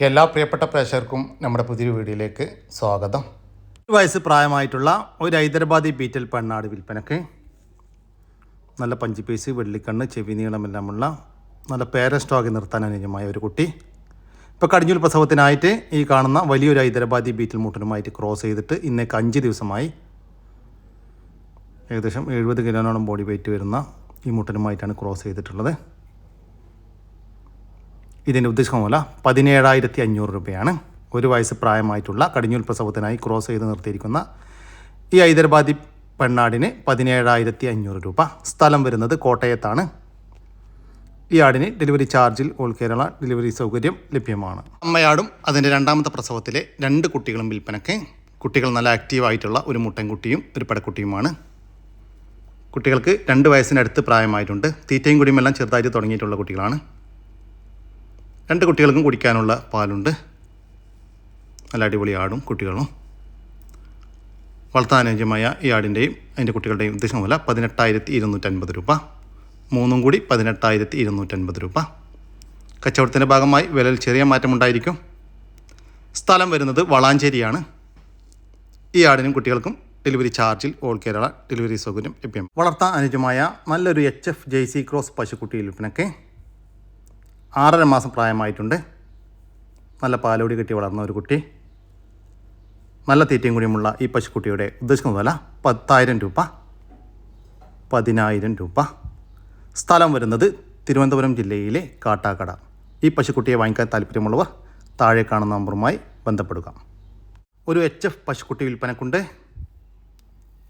എല്ലാ പ്രിയപ്പെട്ട പ്രേക്ഷകർക്കും നമ്മുടെ പുതിയൊരു വീഡിയോയിലേക്ക് സ്വാഗതം. ഒരു വയസ്സ് പ്രായമായിട്ടുള്ള ഒരു ഹൈദരാബാദി ബീറ്റൽ പെണ്ണാട് വിൽപ്പനക്ക് നല്ല പഞ്ച് പീസ് വെള്ളിക്കണ്ണ് ചെവി നീളമെല്ലാമുള്ള നല്ല പേര സ്റ്റോക്ക് നിർത്താൻ അനുയോജ്യമായ ഒരു കുട്ടി. ഇപ്പോൾ കടിഞ്ഞൂൽ പ്രസവത്തിനായിട്ട് ഈ കാണുന്ന വലിയൊരു ഹൈദരാബാദി ബീറ്റൽ മുട്ടനുമായിട്ട് ക്രോസ് ചെയ്തിട്ട് ഇന്നേക്ക് അഞ്ച് ദിവസമായി ഏകദേശം എഴുപത് കിലോനോളം ബോഡി വെയിറ്റ് വരുന്ന ഈ മുട്ടനുമായിട്ടാണ് ക്രോസ് ചെയ്തിട്ടുള്ളത്. ഇതിന്റെ ഉദ്ദേശം മൂല പതിനേഴായിരത്തി അഞ്ഞൂറ് രൂപയാണ്. ഒരു വയസ്സ് പ്രായമായിട്ടുള്ള കടിഞ്ഞൂൽ പ്രസവത്തിനായി ക്രോസ് ചെയ്ത് നിർത്തിയിരിക്കുന്ന ഈ ഹൈദരാബാദി പെണ്ണാടിന് പതിനേഴായിരത്തി അഞ്ഞൂറ് രൂപ. സ്ഥലം വരുന്നത് കോട്ടയത്താണ്. ഈ ആടിന് ഡെലിവറി ചാർജിൽ ഓൾ കേരള ഡെലിവറി സൗകര്യം ലഭ്യമാണ്. അമ്മയാടും അതിന്റെ രണ്ടാമത്തെ പ്രസവത്തിലെ രണ്ട് കുട്ടികളും വിൽപ്പനയ്ക്ക്. കുട്ടികൾ നല്ല ആക്റ്റീവായിട്ടുള്ള ഒരു മുട്ടൻകുട്ടിയും ഒരു പടക്കുട്ടിയുമാണ്. കുട്ടികൾക്ക് രണ്ട് വയസ്സിനടുത്ത് പ്രായമായിട്ടുണ്ട്. തീറ്റയും കുടിയുമെല്ലാം ചെറുതായിട്ട് തുടങ്ങിയിട്ടുള്ള കുട്ടികളാണ്. രണ്ട് കുട്ടികൾക്കും കുടിക്കാനുള്ള പാലുണ്ട്. നല്ല അടിപൊളി ആടും കുട്ടികളും. വളർത്താൻ അനുയോജ്യമായ ഈ ആടിന്റെയും അതിന്റെ കുട്ടികളുടെയും ഉദ്ദേശം വില പതിനെട്ടായിരത്തി ഇരുന്നൂറ്റൻപത് രൂപ. മൂന്നും കൂടി പതിനെട്ടായിരത്തി ഇരുന്നൂറ്റൻപത് രൂപ. കച്ചവടത്തിന്റെ ഭാഗമായി വിലയിൽ ചെറിയ മാറ്റമുണ്ടായിരിക്കും സ്ഥലം വരുന്നത് വളാഞ്ചേരിയാണ്. ഈ ആടിനും കുട്ടികൾക്കും ഡെലിവറി ചാർജിൽ ഓൾ കേരള ഡെലിവറി സൗകര്യം ലഭ്യം. വളർത്താൻ അനുയോജ്യമായ നല്ലൊരു H F J C cross പശുക്കുട്ടി വിൽപ്പനയ്ക്ക് ആറര മാസം പ്രായമായിട്ടുണ്ട്. നല്ല പാലോടി കെട്ടി വളർന്ന ഒരു കുട്ടി. നല്ല തീറ്റയും കൂടിയുമുള്ള ഈ പശുക്കുട്ടിയുടെ ഉദ്ദേശിക്കുന്ന വില പത്തായിരം രൂപ പതിനായിരം രൂപ. സ്ഥലം വരുന്നത് തിരുവനന്തപുരം ജില്ലയിലെ കാട്ടാക്കട. ഈ പശുക്കുട്ടിയെ വാങ്ങിക്കാൻ താല്പര്യമുള്ളവർ താഴെ കാണുന്ന നമ്പറുമായി ബന്ധപ്പെടുക. ഒരു എച്ച് എഫ് പശുക്കുട്ടി വിൽപ്പനക്കുണ്ട്.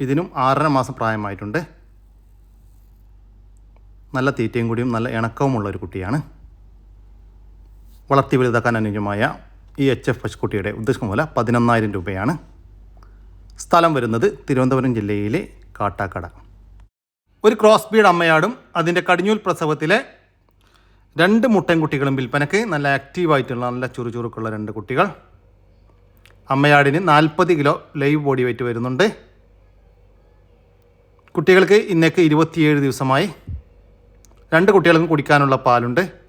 ഇതിനും ആറര മാസം പ്രായമായിട്ടുണ്ട്. നല്ല തീറ്റയും കൂടിയും നല്ല ഇണക്കവുമുള്ള ഒരു കുട്ടിയാണ്. വളർത്തി വലുതാക്കാൻ അനുയോജ്യമായ ഈ എച്ച് എഫ് പശുക്കുട്ടിയുടെ ഉദ്ദേശം വില പതിനൊന്നായിരം രൂപയാണ്. സ്ഥലം വരുന്നത് തിരുവനന്തപുരം ജില്ലയിലെ കാട്ടാക്കട. ഒരു ക്രോസ് ബീഡ് അമ്മയാടും അതിന്റെ കടിഞ്ഞൂൽ പ്രസവത്തിലെ രണ്ട് മുട്ടൻകുട്ടികളും വിൽപ്പനക്ക് നല്ല ആക്റ്റീവായിട്ടുള്ള നല്ല ചുറുചുറുക്കുള്ള രണ്ട് കുട്ടികൾ. അമ്മയാടിന് നാൽപ്പത് കിലോ ലൈവ് ബോഡി വെയിറ്റ് വരുന്നുണ്ട്. കുട്ടികൾക്ക് ഇന്നേക്ക് ഇരുപത്തിയേഴ് ദിവസമായി. രണ്ട് കുട്ടികൾക്കും കുടിക്കാനുള്ള പാലുണ്ട്.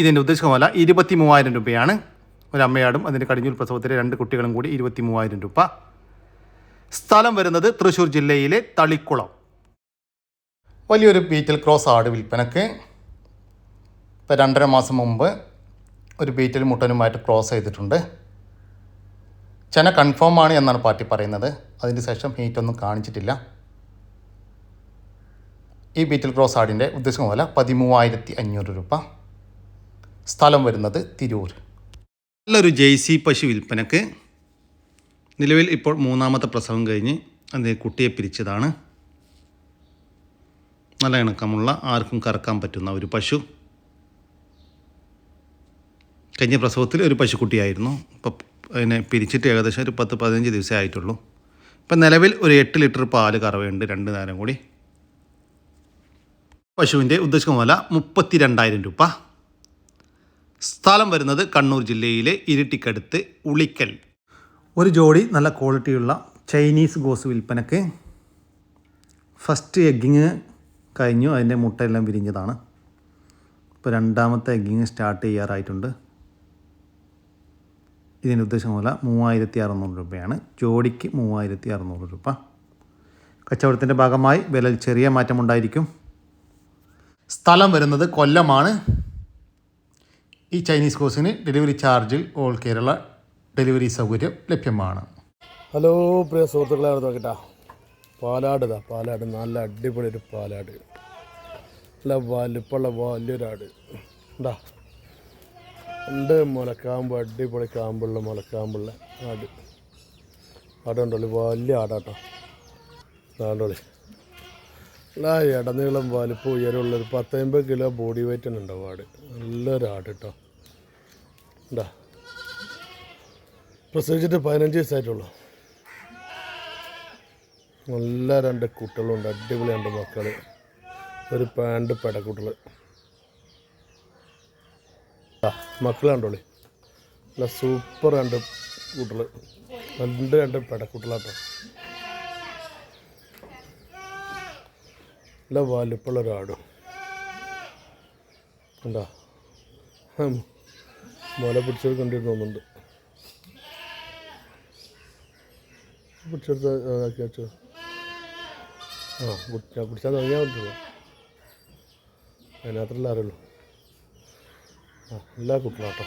ഇതിന്റെ ഉദ്ദേശിക്കുന്ന വില ഇരുപത്തി മൂവായിരം രൂപയാണ് ഒരു അമ്മയാടും അതിന്റെ കടിഞ്ഞൂൽ പ്രസവത്തിലെ രണ്ട് കുട്ടികളും കൂടി ഇരുപത്തി മൂവായിരം രൂപ. സ്ഥലം വരുന്നത് തൃശ്ശൂർ ജില്ലയിലെ തളിക്കുളം. വലിയൊരു ബീറ്റൽ ക്രോസ് ആട് വിൽപ്പനക്ക് ഇപ്പോൾ രണ്ടര മാസം മുമ്പ് ഒരു ബീറ്റൽ മുട്ടനുമായിട്ട് ക്രോസ് ചെയ്തിട്ടുണ്ട്. ചെന കൺഫേം ആണ് എന്നാണ് പാർട്ടി പറയുന്നത്. അതിന് ശേഷം ഹീറ്റൊന്നും കാണിച്ചിട്ടില്ല. ഈ ബീറ്റൽ ക്രോസ് ആടിന്റെ ഉദ്ദേശം പോലെ പതിമൂവായിരത്തി അഞ്ഞൂറ് രൂപ. സ്ഥലം വരുന്നത് തിരൂർ. നല്ലൊരു ജെയ്സി പശു വിൽപ്പനക്ക് നിലവിൽ ഇപ്പോൾ മൂന്നാമത്തെ പ്രസവം കഴിഞ്ഞ് അത് കുട്ടിയെ പിരിച്ചതാണ്. നല്ല ഇണക്കമുള്ള ആർക്കും കറക്കാൻ പറ്റുന്ന ഒരു പശു. കഴിഞ്ഞ പ്രസവത്തിൽ ഒരു പശുക്കുട്ടിയായിരുന്നു. ഇപ്പം അതിനെ പിരിച്ചിട്ട് ഏകദേശം ഒരു പത്ത് പതിനഞ്ച് ദിവസമേ ആയിട്ടുള്ളൂ. ഇപ്പം നിലവിൽ ഒരു എട്ട് ലിറ്റർ പാൽ കറവയുണ്ട് രണ്ട് നേരം കൂടി. പശുവിന്റെ ഉദ്ദേശിക്കുന്ന വില മുപ്പത്തി രണ്ടായിരം രൂപ. സ്ഥലം വരുന്നത് കണ്ണൂർ ജില്ലയിലെ ഇരിട്ടിക്കടുത്ത് ഉളിക്കൽ. ഒരു ജോഡി നല്ല ക്വാളിറ്റിയുള്ള ചൈനീസ് ഗോസ് വിൽപ്പനക്ക് ഫസ്റ്റ് എഗ്ഗിങ് കഴിഞ്ഞു അതിന്റെ മുട്ടയെല്ലാം വിരിഞ്ഞതാണ്. ഇപ്പോൾ രണ്ടാമത്തെ എഗ്ഗിങ് സ്റ്റാർട്ട് ചെയ്യാറായിട്ടുണ്ട്. ഇതിന്റെ ഉദ്ദേശം പോലെ മൂവായിരത്തി അറുന്നൂറ് രൂപയാണ്. ജോഡിക്ക് മൂവായിരത്തി അറുന്നൂറ് രൂപ. കച്ചവടത്തിന്റെ ഭാഗമായി വില ചെറിയ മാറ്റമുണ്ടായിരിക്കും. സ്ഥലം വരുന്നത് കൊല്ലമാണ്. ഈ ചൈനീസ് കോഴ്സിന് ഡെലിവറി ചാർജിൽ ഓൾ കേരള ഡെലിവറി സൗകര്യം ലഭ്യമാണ്. ഹലോ പ്രിയ സുഹൃത്തുക്കളെ നോക്കട്ടാ. പാലാട് ഇതാ പാലാട്. നല്ല അടിപൊളി ഒരു പാലാട്. നല്ല വലുപ്പമുള്ള വലിയൊരാട് ഉണ്ടാ ഉണ്ട് മുലക്കാമ്പ് അടിപൊളി കാമ്പുള്ള മുലക്കാമ്പുള്ള ആട്. ആടുണ്ടോളി വലിയ ആടാട്ടോ. ആടോളി എല്ലാ ഇടനീളം വലുപ്പം ഉയരമുള്ളൊരു പത്തൊമ്പത് കിലോ ബോഡി വെയിറ്റ് ഉണ്ടാവും ആട്? നല്ലൊരാട് കേട്ടോ. ഉണ്ടാ പ്രസവിച്ചിട്ട് പതിനഞ്ച് ദിവസമായിട്ടുള്ളൂ നല്ല രണ്ട് കുട്ടികളുണ്ട് അടിപൊളി രണ്ട് മക്കൾ ഒരു പാണ്ട് പെടക്കുട്ടികൾ മക്കൾ കണ്ടോളി. നല്ല സൂപ്പർ രണ്ട് കുട്ടികൾ രണ്ട് രണ്ട് പെടക്കുട്ടികളാട്ടോ. നല്ല വലുപ്പുള്ള ഒരാടും. എന്താ. മുല പിടിച്ചത് കണ്ടിട്ട് തോന്നുന്നുണ്ട്. പിടിച്ചെടുത്ത് ഇതാക്കി ആ പിടിച്ചാൽ പിടിച്ചാൽ തുടങ്ങിയാൽ പറ്റുള്ളൂ അതിനകത്തല്ല അറിയുള്ളൂ ആ എല്ലാ കുട്ടികളാട്ടോ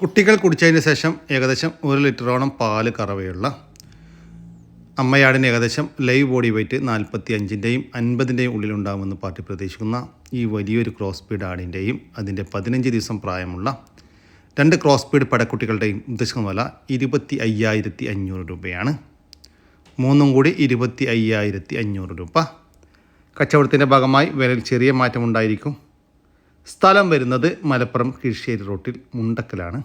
കുട്ടികൾ കുടിച്ചതിന് ശേഷം ഏകദേശം ഒരു ലിറ്ററോളം പാൽ കറവയുള്ള അമ്മയാടിന് ഏകദേശം ലൈവ് ബോഡി വെയിറ്റ് നാൽപ്പത്തി അഞ്ചിന്റെയും അൻപതിന്റെയും ഉള്ളിലുണ്ടാകുമെന്ന് പാർട്ടി പ്രതീക്ഷിക്കുന്ന ഈ വലിയൊരു ക്രോസ് സ്പീഡ് ആടിന്റെയും അതിന്റെ പതിനഞ്ച് ദിവസം പ്രായമുള്ള രണ്ട് ക്രോസ് സ്പീഡ് പടക്കുട്ടികളുടെയും ഉദ്ദേശിക്കുന്ന വില ഇരുപത്തി അയ്യായിരത്തി അഞ്ഞൂറ് രൂപയാണ്. മൂന്നും കൂടി ഇരുപത്തി അയ്യായിരത്തി അഞ്ഞൂറ് രൂപ. കച്ചവടത്തിന്റെ ഭാഗമായി വിലയിൽ ചെറിയ മാറ്റമുണ്ടായിരിക്കും. സ്ഥലം വരുന്നത് മലപ്പുറം കിഴിശ്ശേരി റോട്ടിൽ മുണ്ടക്കലാണ്.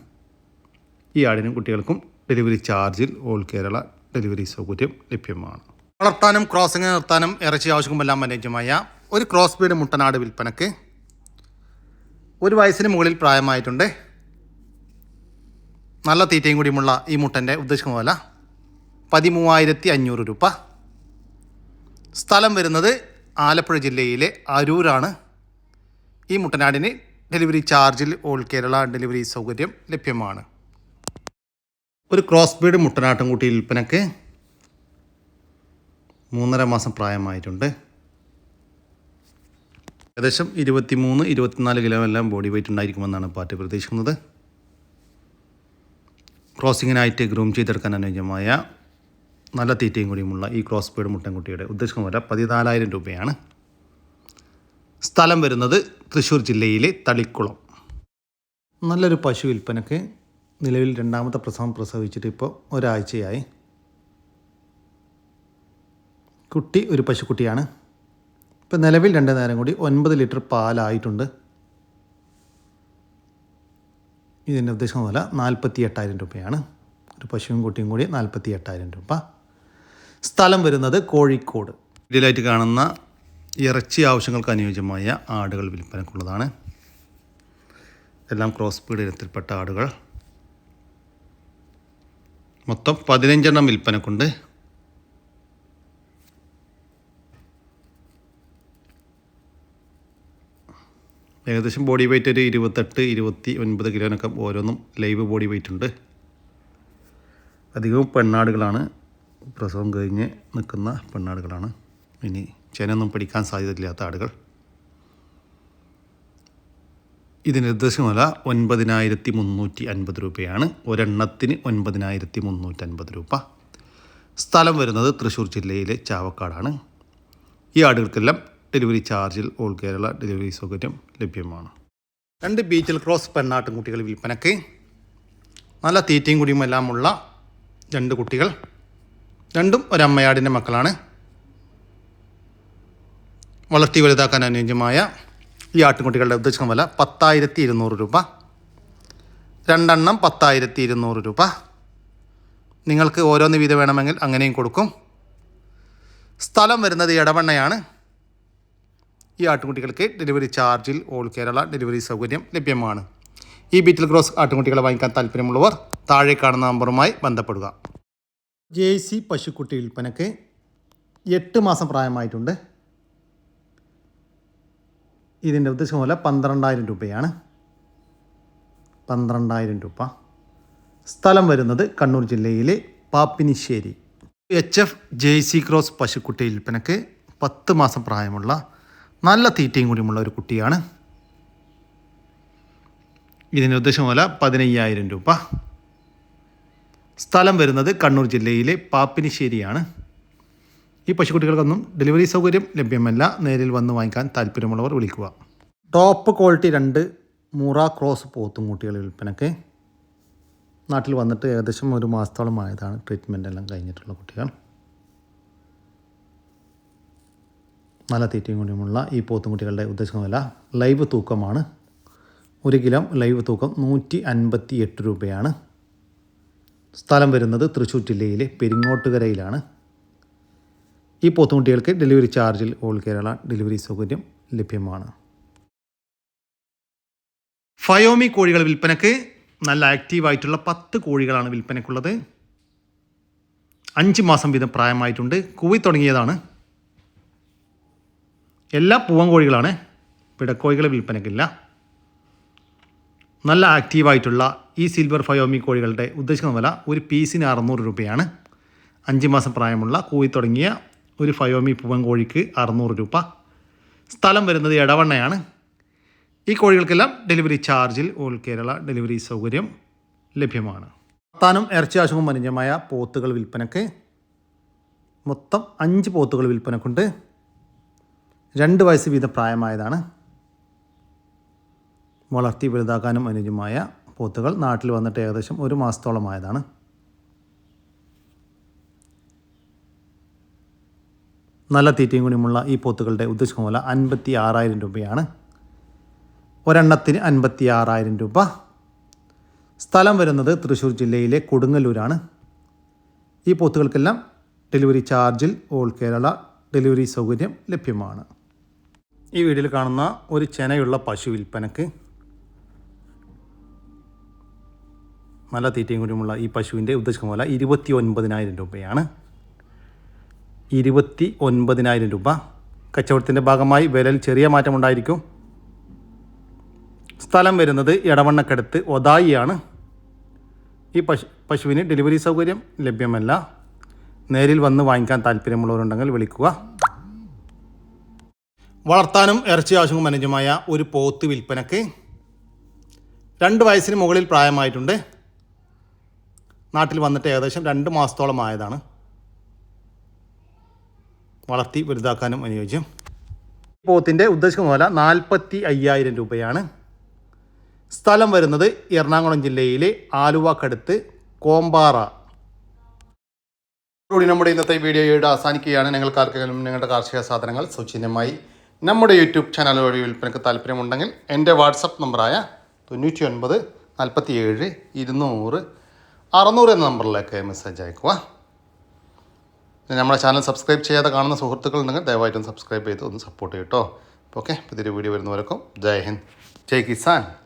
ഈ ആടിനും കുട്ടികൾക്കും ഡെലിവറി ചാർജിൽ ഓൾ കേരള ഡെലിവറി സൗകര്യം ലഭ്യമാണ്. വളർത്താനും ക്രോസിംഗ് നിർത്താനും ഇറച്ചി ആവശ്യമെല്ലാം അനുയോജ്യമായ ഒരു ക്രോസ് ബീഡ് മുട്ടനാട് വിൽപ്പനക്ക് ഒരു വയസ്സിന് മുകളിൽ പ്രായമായിട്ടുണ്ട്. നല്ല തീറ്റയും കൂടിയുമുള്ള ഈ മുട്ടന്റെ ഉദ്ദേശിക്കുന്ന വില പതിമൂവായിരത്തി അഞ്ഞൂറ് രൂപ. സ്ഥലം വരുന്നത് ആലപ്പുഴ ജില്ലയിലെ അരൂരാണ്. ഈ മുട്ടനാടിന് ഡെലിവറി ചാർജിൽ ഓൾ കേരള ഡെലിവറി സൗകര്യം ലഭ്യമാണ്. ഒരു ക്രോസ് ബീഡ് മുട്ടനാട്ടുംകുട്ടി വിൽപ്പനക്ക് മൂന്നര മാസം പ്രായമായിട്ടുണ്ട്. ഏകദേശം ഇരുപത്തി മൂന്ന് ഇരുപത്തിനാല് കിലോ എല്ലാം ബോഡി വെയിറ്റ് ഉണ്ടായിരിക്കുമെന്നാണ് പാർട്ടി പ്രതീക്ഷിക്കുന്നത്. ക്രോസിങ്ങിനായിട്ട് ഗ്രൂം ചെയ്തെടുക്കാൻ അനുയോജ്യമായ നല്ല തീറ്റയും കൂടിയുമുള്ള ഈ ക്രോസ് ബീഡ് മുട്ടൻകുട്ടിയുടെ ഉദ്ദേശിക്കുന്ന വില പതിനാലായിരം രൂപയാണ്. സ്ഥലം വരുന്നത് തൃശ്ശൂർ ജില്ലയിലെ തളിക്കുളം. നല്ലൊരു പശു വിൽപ്പനക്ക് നിലവിൽ രണ്ടാമത്തെ പ്രസവം പ്രസവിച്ചിട്ട് ഇപ്പോൾ ഒരാഴ്ചയായി. കുട്ടി ഒരു പശുക്കുട്ടിയാണ്. ഇപ്പോൾ നിലവിൽ രണ്ട് നേരം കൂടി ഒൻപത് ലിറ്റർ പാലായിട്ടുണ്ട്. ഇതിന്റെ ഉദ്ദേശം വില നാൽപ്പത്തി എട്ടായിരം രൂപയാണ്. ഒരു പശുവും കുട്ടിയും കൂടി നാൽപ്പത്തി എട്ടായിരം രൂപ. സ്ഥലം വരുന്നത് കോഴിക്കോട്. ഇതിലായിട്ട് കാണുന്ന ഇറച്ചി ആവശ്യങ്ങൾക്ക് അനുയോജ്യമായ ആടുകൾ വിൽപ്പനക്കുള്ളതാണ് എല്ലാം ക്രോസ് ബ്രീഡ് ഇനത്തിൽപ്പെട്ട ആടുകൾ. മൊത്തം പതിനഞ്ചെണ്ണം വിൽപ്പനക്കുണ്ട് ഏകദേശം ബോഡി വെയ്റ്റ് ഒരു ഇരുപത്തെട്ട് ഇരുപത്തി ഒൻപത് കിലോനൊക്കെ ഓരോന്നും ലൈവ് ബോഡി വെയ്റ്റ് ഉണ്ട്. അധികവും പെണ്ണാടുകളാണ്. പ്രസവം കഴിഞ്ഞ് നിൽക്കുന്ന പെണ്ണാടുകളാണ്. ഇനി ചെനൊന്നും പിടിക്കാൻ സാധ്യതയില്ലാത്ത ആടുകൾ ഇതിന് നിർദ്ദേശമല്ല ഒൻപതിനായിരത്തി മുന്നൂറ്റി അൻപത് രൂപയാണ്. ഒരെണ്ണത്തിന് ഒൻപതിനായിരത്തി മുന്നൂറ്റി അൻപത് രൂപ. സ്ഥലം വരുന്നത് തൃശ്ശൂർ ജില്ലയിലെ ചാവക്കാടാണ്. ഈ ആടുകൾക്കെല്ലാം ഡെലിവറി ചാർജിൽ ഓൾ കേരള ഡെലിവറി സൗകര്യം ലഭ്യമാണ്. രണ്ട് ബീച്ചിൽ ക്രോസ് പെണ്ണാട്ടും കുട്ടികൾ വിൽപ്പനക്ക് നല്ല തീറ്റയും കുടിയും എല്ലാമുള്ള രണ്ട് കുട്ടികൾ. രണ്ടും ഒരമ്മയാടിന്റെ മക്കളാണ്. വളർത്തി വലുതാക്കാൻ അനുയോജ്യമായ ഈ ആട്ടിൻകുട്ടികളുടെ ഉദ്ദേശം വില പത്തായിരത്തി ഇരുന്നൂറ് രൂപ. രണ്ടെണ്ണം പത്തായിരത്തി ഇരുന്നൂറ് രൂപ. നിങ്ങൾക്ക് ഓരോന്ന് വീതം വേണമെങ്കിൽ അങ്ങനെയും കൊടുക്കും. സ്ഥലം വരുന്നത് ഇടവണ്ണയാണ് ഈ ആട്ടുകുട്ടികൾക്ക് ഡെലിവറി ചാർജിൽ ഓൾ കേരള ഡെലിവറി സൗകര്യം ലഭ്യമാണ്. ഈ ബീറ്റിൽ ക്രോസ് ആട്ടുകുട്ടികളെ വാങ്ങിക്കാൻ താല്പര്യമുള്ളവർ താഴെ കാണുന്ന നമ്പറുമായി ബന്ധപ്പെടുക. ജെ സി പശുക്കുട്ടി വിൽപ്പനക്ക് എട്ട് മാസം പ്രായമായിട്ടുണ്ട്. ഇതിന്റെ ഉദ്ദേശം പോലെ പന്ത്രണ്ടായിരം രൂപയാണ്. പന്ത്രണ്ടായിരം രൂപ. സ്ഥലം വരുന്നത് കണ്ണൂർ ജില്ലയിലെ Pappinisseri. H F J C cross പശുക്കുട്ടി വിൽപ്പനക്ക് പത്ത് മാസം പ്രായമുള്ള നല്ല തീറ്റയും കൂടിയുമുള്ള ഒരു കുട്ടിയാണ്. ഇതിന്റെ ഉദ്ദേശം പോലെ പതിനയ്യായിരം രൂപ. സ്ഥലം വരുന്നത് കണ്ണൂർ ജില്ലയിലെ പാപ്പിനിശ്ശേരിയാണ്. ഈ പശുക്കുട്ടികൾക്കൊന്നും ഡെലിവറി സൗകര്യം ലഭ്യമല്ല. നേരിൽ വന്ന് വാങ്ങിക്കാൻ താല്പര്യമുള്ളവർ വിളിക്കുക. ടോപ്പ് ക്വാളിറ്റി രണ്ട് മൂറ ക്രോസ് പോത്തും കുട്ടികൾ വിൽപ്പനക്ക്. നാട്ടിൽ വന്നിട്ട് ഏകദേശം ഒരു മാസത്തോളം ആയതാണ് ട്രീറ്റ്മെന്റ് എല്ലാം കഴിഞ്ഞിട്ടുള്ള കുട്ടികൾ. നല്ല തീറ്റയും കൂടിയുമുള്ള ഈ പോത്തും കുട്ടികളുടെ ഉദ്ദേശമല്ല ലൈവ് തൂക്കമാണ്. ഒരു കിലോ ലൈവ് തൂക്കം നൂറ്റി അൻപത്തി എട്ട് രൂപയാണ്. സ്ഥലം വരുന്നത് തൃശ്ശൂർ ജില്ലയിലെ പെരിങ്ങോട്ടുകരയിലാണ്. ഈ പോത്തുകുട്ടികൾക്ക് ഡെലിവറി ചാർജിൽ ഓൾ കേരള ഡെലിവറി സൗകര്യം ലഭ്യമാണ്. ഫയോമി കോഴികൾ വിൽപ്പനക്ക് നല്ല ആക്റ്റീവായിട്ടുള്ള പത്ത് കോഴികളാണ് വിൽപ്പനക്കുള്ളത്. അഞ്ച് മാസം വീതം പ്രായമായിട്ടുണ്ട്. കൂവി തുടങ്ങിയതാണ്. എല്ലാ പൂവൻ കോഴികളാണ് പിടക്കോഴികൾ വിൽപ്പനക്കില്ല. നല്ല ആക്റ്റീവായിട്ടുള്ള ഈ സിൽവർ ഫയോമി കോഴികളുടെ ഉദ്ദേശിക്കുന്ന വില ഒരു പീസിന് അറുന്നൂറ് രൂപയാണ്. അഞ്ച് മാസം പ്രായമുള്ള കൂവി തുടങ്ങിയ ഒരു ഫയോമി പൂവൻ കോഴിക്ക് അറുന്നൂറ് രൂപ. സ്ഥലം വരുന്നത് എടവണ്ണയാണ്. ഈ കോഴികൾക്കെല്ലാം ഡെലിവറി ചാർജിൽ ഓൾ കേരള ഡെലിവറി സൗകര്യം ലഭ്യമാണ്. താനും ഇറച്ചി മനുജമായ പോത്തുകൾ വിൽപ്പനക്ക്. മൊത്തം അഞ്ച് പോത്തുകൾ വിൽപ്പനക്കുണ്ട്. രണ്ട് വയസ്സ് വീതം പ്രായമായതാണ്. വളർത്തി വലുതാക്കാനും അനുജമായ പോത്തുകൾ നാട്ടിൽ വന്നിട്ട് ഏകദേശം ഒരു മാസത്തോളമായതാണ്. നല്ല തീറ്റയും ഗുണമുള്ള ഈ പോത്തുകളുടെ ഉദ്ദേശിക്കുന്ന പോലെ അൻപത്തി ആറായിരം രൂപയാണ്. ഒരെണ്ണത്തിന് അൻപത്തി ആറായിരം രൂപ. സ്ഥലം വരുന്നത് തൃശ്ശൂർ ജില്ലയിലെ കൊടുങ്ങല്ലൂരാണ്. ഈ പോത്തുകൾക്കെല്ലാം ഡെലിവറി ചാർജിൽ ഓൾ കേരള ഡെലിവറി സൗകര്യം ലഭ്യമാണ്. ഈ വീഡിയോയിൽ കാണുന്ന ഒരു ചെനയുള്ള പശു വിൽപ്പനക്ക് നല്ല തീറ്റയും കൂടിയുമുള്ള ഈ പശുവിന്റെ ഉദ്ദേശിക്കുന്ന പോലെ ഇരുപത്തി ഒൻപതിനായിരം രൂപയാണ്. ഇരുപത്തി ഒൻപതിനായിരം രൂപ. കച്ചവടത്തിന്റെ ഭാഗമായി വിലയിൽ ചെറിയ മാറ്റമുണ്ടായിരിക്കും. സ്ഥലം വരുന്നത് എടവണ്ണക്കടുത്ത് ഒതായിയാണ്. ഈ പശു പശുവിന് ഡെലിവറി സൗകര്യം ലഭ്യമല്ല. നേരിൽ വന്ന് വാങ്ങിക്കാൻ താല്പര്യമുള്ളവരുണ്ടെങ്കിൽ വിളിക്കുക. വളർത്താനും ഇറച്ചി ആവശ്യവും അനുജമായ ഒരു പോത്ത് വിൽപ്പനക്ക് രണ്ട് വയസ്സിന് മുകളിൽ പ്രായമായിട്ടുണ്ട്. നാട്ടിൽ വന്നിട്ട് ഏകദേശം രണ്ട് മാസത്തോളം ആയതാണ് വളർത്തി വലുതാക്കാനും അനുയോജ്യം. പോത്തിന്റെ ഉദ്ദേശിക്കുന്ന വില നാൽപ്പത്തി അയ്യായിരം രൂപയാണ്. സ്ഥലം വരുന്നത് എറണാകുളം ജില്ലയിലെ ആലുവക്കടുത്ത് കോമ്പാറ. കൂടി നമ്മുടെ ഇന്നത്തെ വീഡിയോയുടെ അവസാനിക്കുകയാണ്. നിങ്ങൾക്ക് ആർക്കെങ്കിലും നിങ്ങളുടെ കാർഷിക സാധനങ്ങൾ സൗജന്യമായി നമ്മുടെ യൂട്യൂബ് ചാനൽ വഴി വിൽപ്പനയ്ക്ക് താല്പര്യമുണ്ടെങ്കിൽ എന്റെ വാട്സപ്പ് നമ്പറായ തൊണ്ണൂറ്റി ഒൻപത് നാൽപ്പത്തി ഏഴ് ഇരുന്നൂറ് അറുന്നൂറ് എന്ന നമ്പറിലേക്ക് മെസ്സേജ് അയക്കുക നമ്മുടെ ചാനൽ സബ്സ്ക്രൈബ് ചെയ്യാതെ കാണുന്ന സുഹൃത്തുക്കളുണ്ടെങ്കിൽ ദയവായിട്ടും സബ്സ്ക്രൈബ് ചെയ്ത് ഒന്ന് സപ്പോർട്ട് ചെയ്യട്ടോ ഓക്കെ? പുതിയൊരു വീഡിയോ വരുന്നവർക്കും ജയ് ഹിന്ദ്. ജയ് കിസാൻ.